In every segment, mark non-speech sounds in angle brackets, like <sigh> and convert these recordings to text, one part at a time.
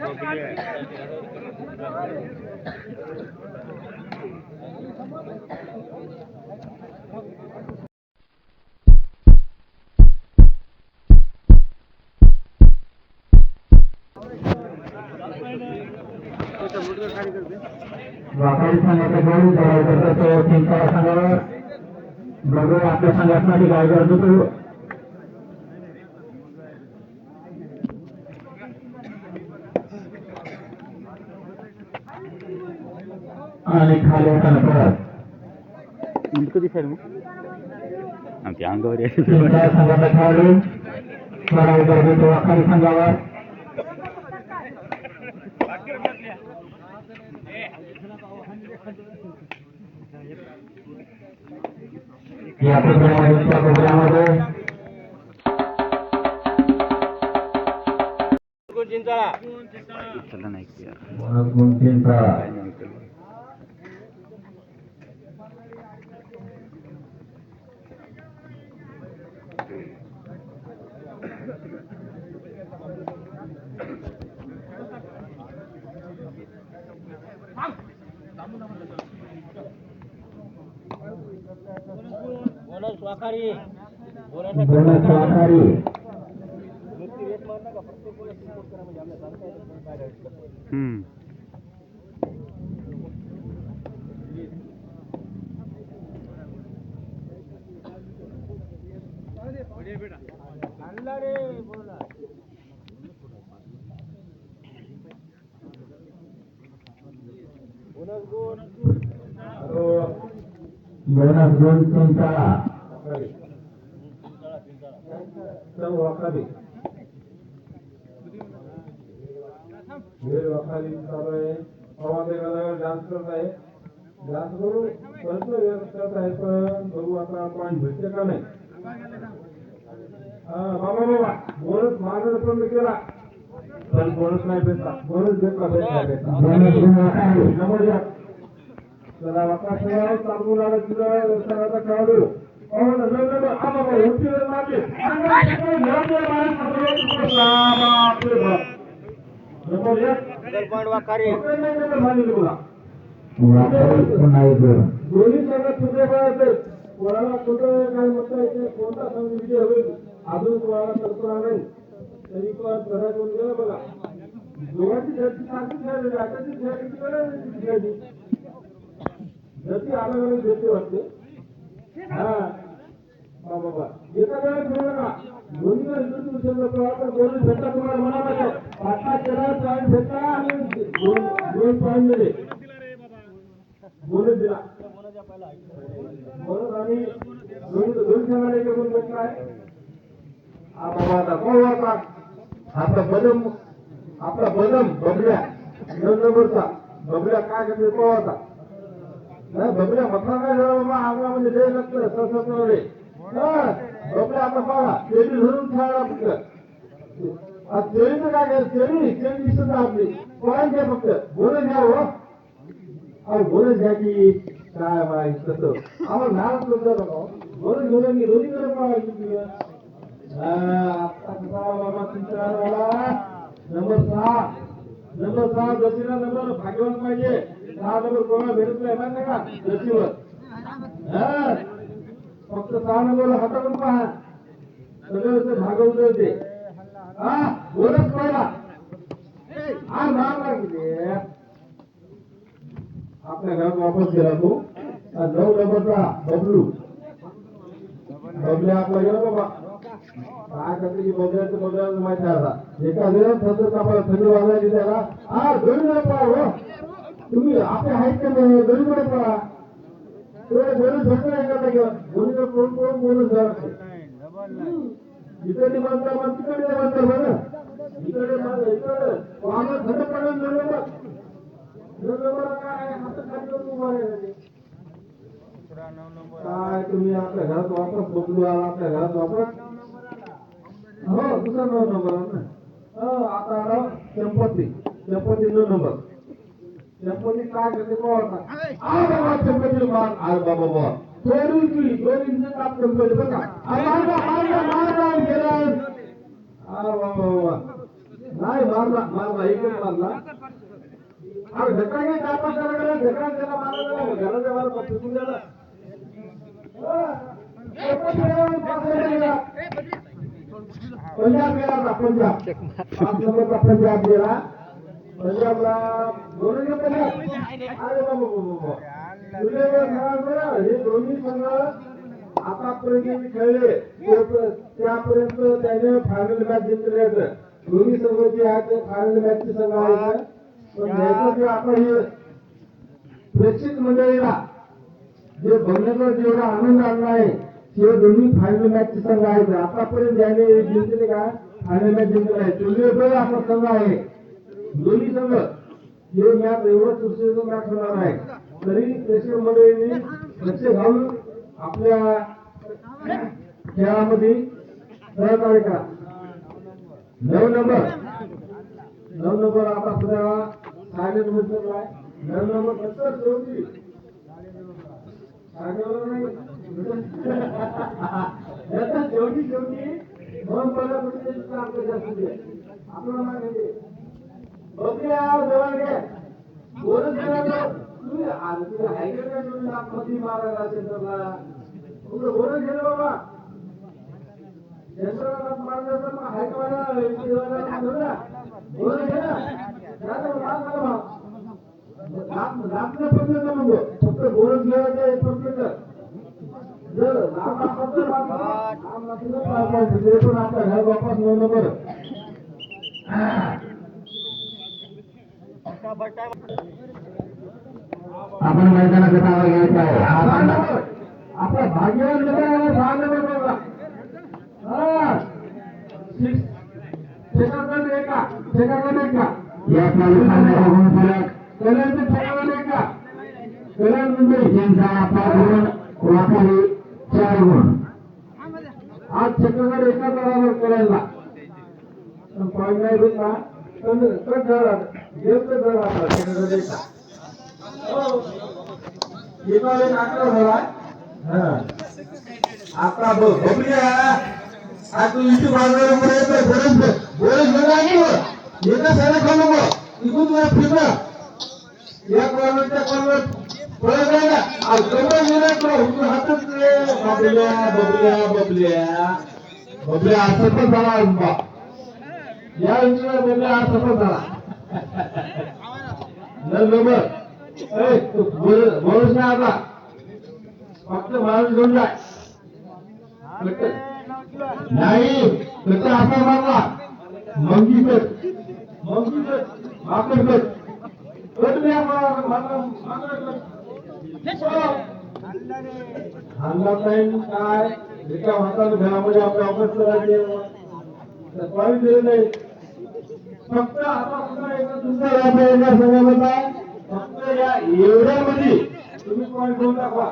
व्यापारी संघाचा गौरव करतो करता तो चिंता संघावर बघू आपल्या संघासाठी काय करतो आणि खाली होताना परत कधी आमच्या अंगावर खेळाडू. करतो संघावर. या. गुण चिंता. काय नाही केलं. बोनस सहकारी हम्म. बोनस गुण चिंता वखारी वेळ वखारी चालू आहे. पवार एखादा डान्स करत आहे. डान्स करून प्रयत्न व्यक्त करत आहे पण बघू आता पॉईंट भेटते का नाही. हा, मामा बाबा बोनस मार्गदर्शन केला. पण बोनस नाही भेटला. बोनस भेटला भेटला भेटला. चला वाका चालू लागला तुझा सगळ्याचा खेळाडू. दोन्ही संघात कोणाला कुठं काय म्हणता येते कोणता संघ विजय होईल अजून कोणाला कल्पना नाही तरी पण घरात येऊन बघा दोघांची धरती अलग अलग वाटते एका वेळेला खेळू नका. दोन्ही वेळेस पण दोन्ही भेटता तुम्हाला केला पॉईंट भेटला आणि दोन पॉईंट दिले. दिला. बोनस आणि दोन संघाला एक गुण भेटला आहे. बाबा आता कोण आता. आपला बदम आपला बदम बबल्या. दोन नंबरचा बबल्या काय करते तो बबड्या नाही बबल्या म्हटला लय लागतं ससत रे आता बघा धरून खेळायला फक्त. आज काय दिसत आपली. पॉईंट घ्या फक्त? बोनस घ्या हो. अरे बोनस घ्या की काय माहीत तसं. आम्हाला नाराज करतो बघा बोनस घेऊन मी रोजी करत आता कसा बाबा तुमचा नंबर सहा. नंबर सहा जशीला नंबर भाग्यवान पाहिजे. सहा नंबर कोणाला भेटत माहिती का? जशीवर फक्त सहा नंबरला हाताकडून पहा. सगळं भागवत ते. हा बोलत पाहिला हा मारला किती आपल्या घरात वापस गेला तो. आणि नऊ नंबरचा बबलू. बबल्या आपला गेला बाबा. काय करते की बबल्याचं बबल्याचं माहिती आता. एका वेळेस सतत कापायला थंडी वाजायची त्याला हा दोन्हीकडे पळा हो. तुम्ही आपले आहेत का गरीबकडे पळा. तुला बोनस भेटत नाही का आता कोण कोण पळून पळून इकडे माणसं मग तिकडे माणसं बरं इकडे माणसं इकडे. आम्हाला थंड पडायला काय हात खाली उभा काय तुम्ही आपल्या घरात वापस बबलू आला आपल्या घरात वापस हो दुसरा नऊ नंबर हो, आता आला चंपती. चंपती नऊ नंबर. चंपती काय करते कोण आ बाबा चंपती मार आ बाबा बाबा चोरी की चोरी से काम चंपती बघा आ मारला मारला मारला गेला आ बाबा बाबा नाही मारला हे दोन्ही संघ आतापर्यंत खेळले. त्यापर्यंत त्याने फायनल मॅच जिंकले दोन्ही संघ जे आहेत ते फायनल मॅचचे संघ आहेत. पण याचं जे आपण हे प्रेक्षक मंडळीला जे बघण्याचा जेवढा आनंद आणला आहे ते दोन्ही फायनल मॅच संघ आहेत. आतापर्यंत ज्याने जिंकले का? फायनल मॅच जिंकले. आहे चुलीवर असा संघ आहे. दोन्ही संघ हे मॅच एवढं चुरशीचं मॅच होणार आहे तरी प्रेक्षक मंडळींनी लक्ष घालून आपल्या खेळामध्ये सहकार्य करा. नऊ नंबर. नऊ नंबर आता सुद्धा सायलेंटमध्ये आहे. नऊ नंबर सत्तर चौथी शेवटी <laughs> शेवटी दोन पदार्थ काम जास्त आपल्याला फक्त बोलत गेलं ते फक्त जर लाभ असला तर लाभ झाला. लाभ नसेल तर लाभ नाही. ते पण आपल्या घर वापस नऊ नंबर आपण मैदानाचा नाव घ्यायचं आहे. आपला भाग्यवान सहा नंबर बघा. एका. एका. या एका. कल्याण मुंबई. यांचा गुण चार गुण. आज सेकंद एका बरोबर कल्याणला पण पॉईंट नाही भेटला पण कट झाला जेवढं जर आपला सेकंद एका हो. एका एक अकरा झाला हा आता बघ बघूया आज तू इथे बाजारमध्ये येतोय बरेच बरेच जण आहे हो. एका साडे खाऊ नको इकडून तुला फिरणं या कॉलवर त्या कॉलवर पळत या इंजिनियर बबल्या आज सफल झाला. नर बोलूच नाही आता. फक्त माणूस घेऊन जाय नाही फक्त असा मारला. मंगी कट मंगी कट माकड कट हल्ला नाही काय? रिकाम हाताने घरामध्ये आपल्या ऑफिस करायचे पाणी नाही. फक्त आता सुद्धा एका तुमचा राज्य येणार संघामध्ये आहे. फक्त या एवढ्यामध्ये तुम्ही पॉईंट घेऊन दाखवा.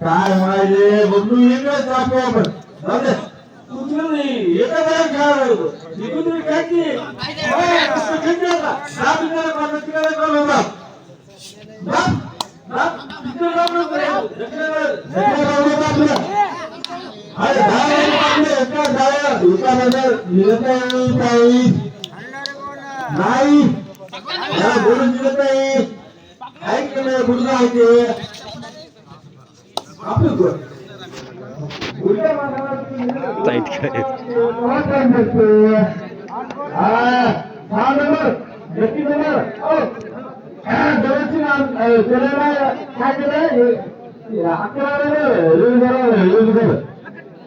काय म्हणायचे बंधू एकच दाखवू आपण. तुझं नाही एका वेळा खेळायला होतो. इकडून तुम्ही मिनिटाला कॉल, तिकडे कॉल होता. तिकडे जाऊ नको. आपलं. अरे निरताई ताई. नाही ते आपलं. हा, नंबर व्यक्ती नंबर हा, काय केलं हे, अकरा नंबर,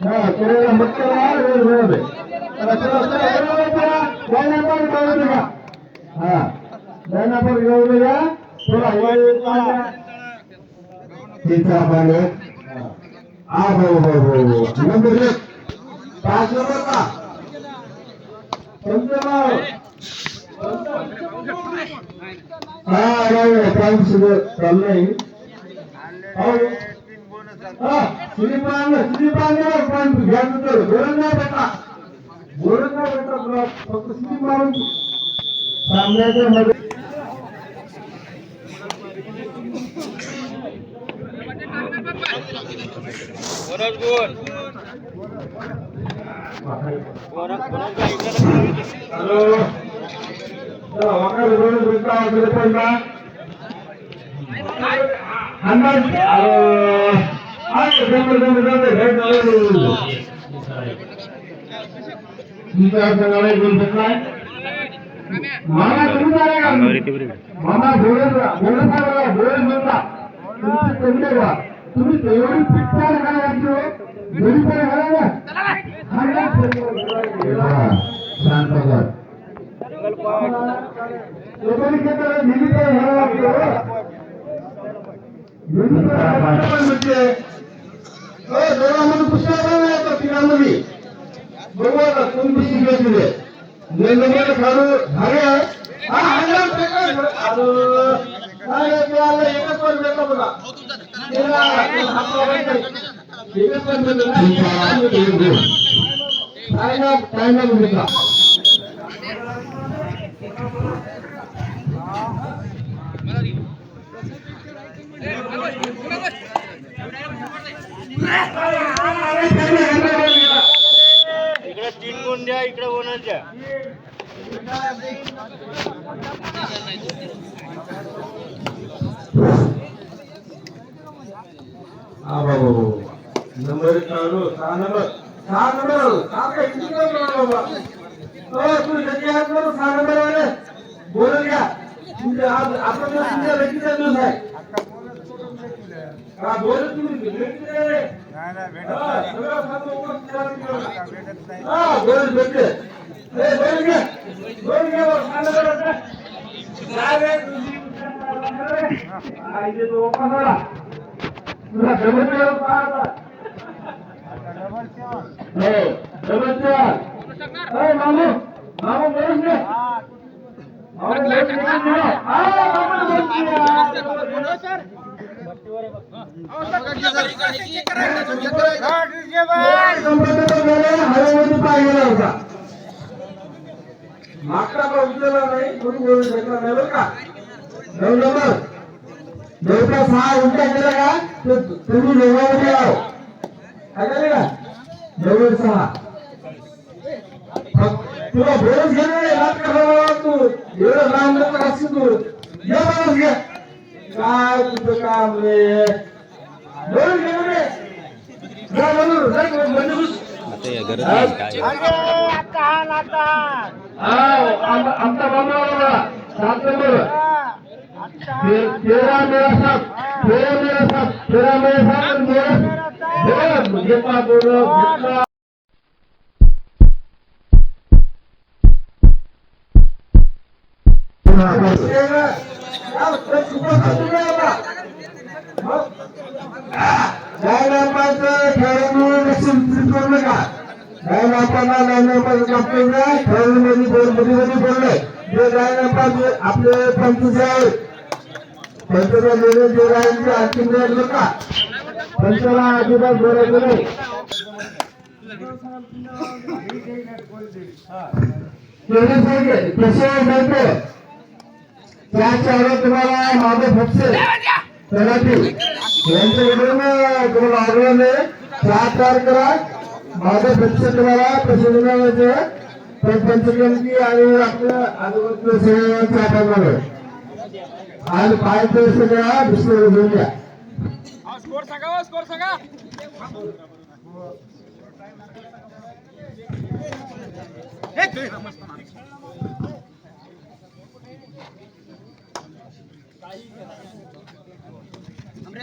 यूज करा, यूज कर. हा, त्याला मत करा, यूज करा. चला, चला, चला, चला, चला. जायला पण जाऊ दे का? हा, जायला पण जाऊ दे का? चला, हे पाहिजे. तिचा पाणी हा, हो, हो, हो, हो. नंबर एक पाच नंबर का पंचनाव हा नाही पॉईंट सुद्धा चाललंय हा स्लिप आणलं पॉईंट घ्यायचं नाही बेटा. नाही बेटा फक्त स्लिप मारून सामन्याच्या मध्ये हॅलो. चला वाकडे दोन मिनिटं वगैरे पडला अंदाज मामा तुम्ही झाले का मामा बोलत बोलत बघा बोलत बोलता तुमची कमी आहे तुम्ही एवढी फिट तयार हो घरी पण घाला शांत कर लोकांनी क्षेत्राला नेहमी काय घाला लागते म्हणजे दोघांमध्ये पुस्तक नाही आता तिघांमध्ये. बघू आता कोण पुस्तक घेतले नंदमध्ये खालू झाले हा हजार अरे काय रे, ते आलं एकच पण भेटलं बघा. एकच पण भेटलं नाही. काय ना काय ना भेटला इकडे तीन गुण द्या इकडे ओनर द्या हा बाबा बाबा नंबर चालू सहा नंबर सहा नंबर सहा काय किती नंबर बाबा हो तुम्ही कधी आहात बरं सहा नंबर वाले बोलून घ्या तुमचे आज आपण दिवस तुमच्या लेखीचा दिवस आहे हा बोलत तुम्ही लेखीचे आहे. हा, सगळं सांगतो, उपस्थित राहा तिकडे. हा बोलत भेटले ए, बोलून घ्या बोलून घ्या बरं, सहा नंबर वाले. काय रे, तुझी हा, इथे तो ओपन झाला. तुला डबल टेबल पाहायचा. हो, डबल टेबल. ए, मामू, मामू बोलून घे. मामू बोलून घे. हा, मामू बोलून घे. कंपनीवर गेले, हवेमध्ये पाय गेला होता. मागचा पण उचलला नाही म्हणून नाही बरं का? नऊ नंबर नऊचा सहा उलटा केला का? तुम्ही दोघांमध्ये आहो काय का? नऊ सहा. तुला बोलच घेणार नाही रात तू? एवढं लांब नंतर असतो तू. बोलच घे. काय तुझं काम रे? बोलच घेणार रे. जा म्हणून जा म्हणजे आता या गरज नाही काय आमचा बाबा बाबा सात नंबर ते- तेरा मेरा साथ तेरा मेरा साथ तेरा मेरा साथ आणि मेरा बोल, घेतला बोल घेतला आपले पंचवीस आहेत. पंचाला गेले जे राहिले अंतिम राहिले का पंचाला अजिबात बोलायचं नाही. कसे सांगतो त्या चार तुम्हाला माझे फपसे तलाठी यांच्याकडून तुम्हाला आग्रह आहे चहा तयार करा माझ्या फपसे तुम्हाला प्रसिद्ध पंचकंती आणि आपल्या आजूबाजूला सगळ्या चहा टाकणार आणि सगळ्या दुसऱ्या घेऊन घ्या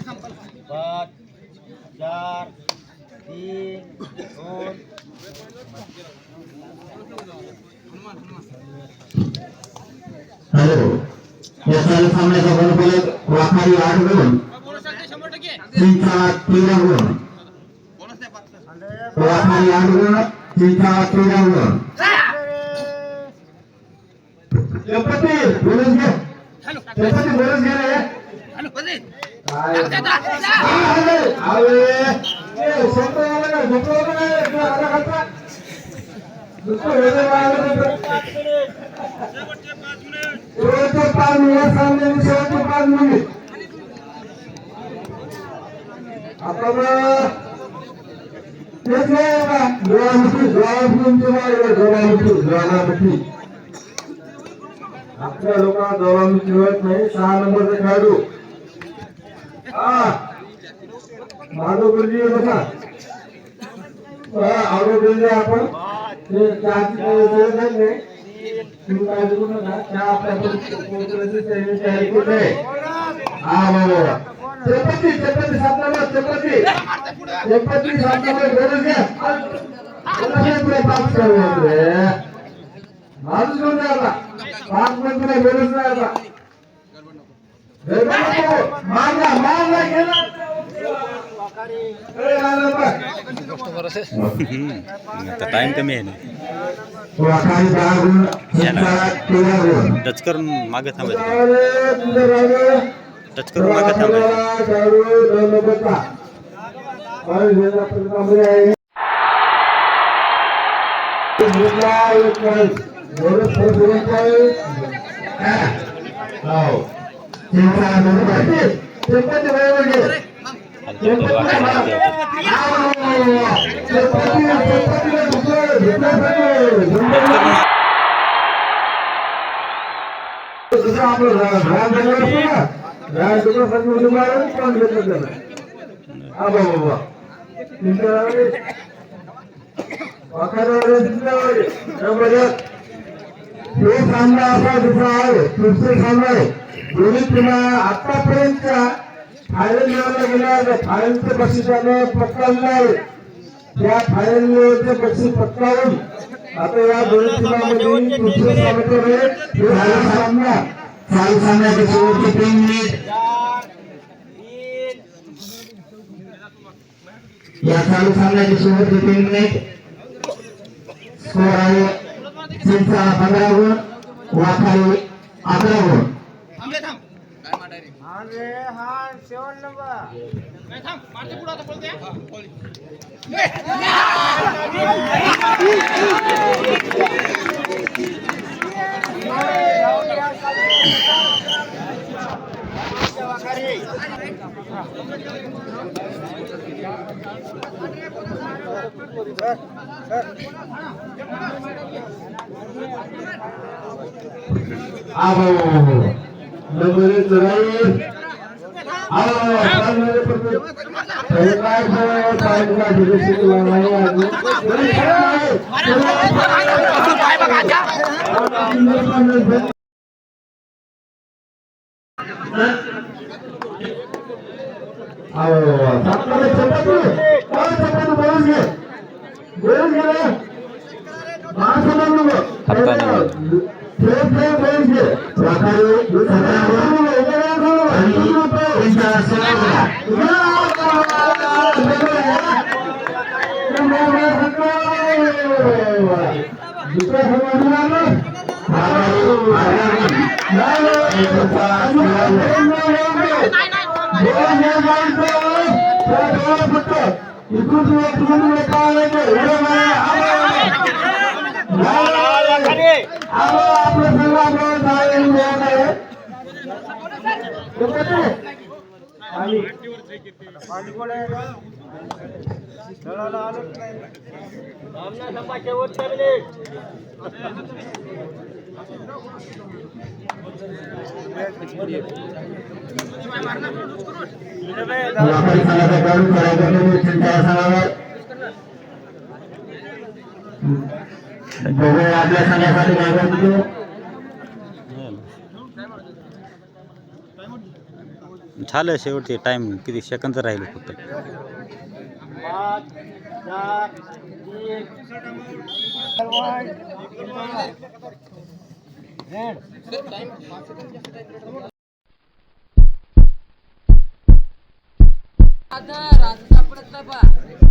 पाच चार तीन दोन. हॅलो. या साऱ्या सामन्याचा गुणफलक वाखारी आठ गुण. चिंचा तेरा गुण. वाखारी आठ गुण चिंचा तेरा गुण. गणपती बोलून घे. गणपती बोलून घे आपल्या लोकांना ज्वालामुखी मिळत नाही सहा नंबरचा खेळाडू माधव गुरुजी बघा आवडत गुरुजी आपण ते चहाची काही गरज नाही तुम्ही काय करू नका चहा आपल्याकडे तयारी केली आहे हा बाबा चपाती चपाती सात नंबर चपाती चपाती सात नंबर गरज घ्या तुला पाच करावं रे माणूस घेऊन जा आता पाच मिनिट तुला गरज नाही आता गेला. आता टाइम कमी आहे ना. टच करून मागे थांबायचं. टच करून मागे थांबायचं. हो. दुसरं- सगळं. दुसरं सामना आहे. दोन्ही टीमा आतापर्यंतच्या फायनल लेवलला गेला फायनलचं बक्षीस आलं पटकावलं आहे त्या फायनल लेवलचे बक्षीस पटकावून आता या दोन्ही टीमामध्ये दुसरे चालू सामना. चालू सामन्याचे शेवटचे तीन मिनिट या चालू सामन्याचे शेवटचे तीन मिनिट स्कोर आहे. चिंचाळा पंधरा गुण वाखारी अकरा गुण आबो नंबर एक राईट आबो पाचमध्ये पडतो हे काय खेळ काय काय दिवस शिकला नाही अजून तरी खेळ आहे. आबो चढाई चपाती. काय चपाती बोलून घे बोलून घे इकडून तिकडून काय आपलं सगळं आपल्याला जायला मिळत आहे आणि वाखारी संघाचा खेळाडू करायचा नाही चिंचाळा संघावर आपल्या संघासाठी काय करतो झालं शेवटचे टाइम किती सेकंद राहिले फक्त राजा सापडत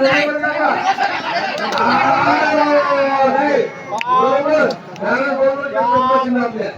नाही बा ボールに。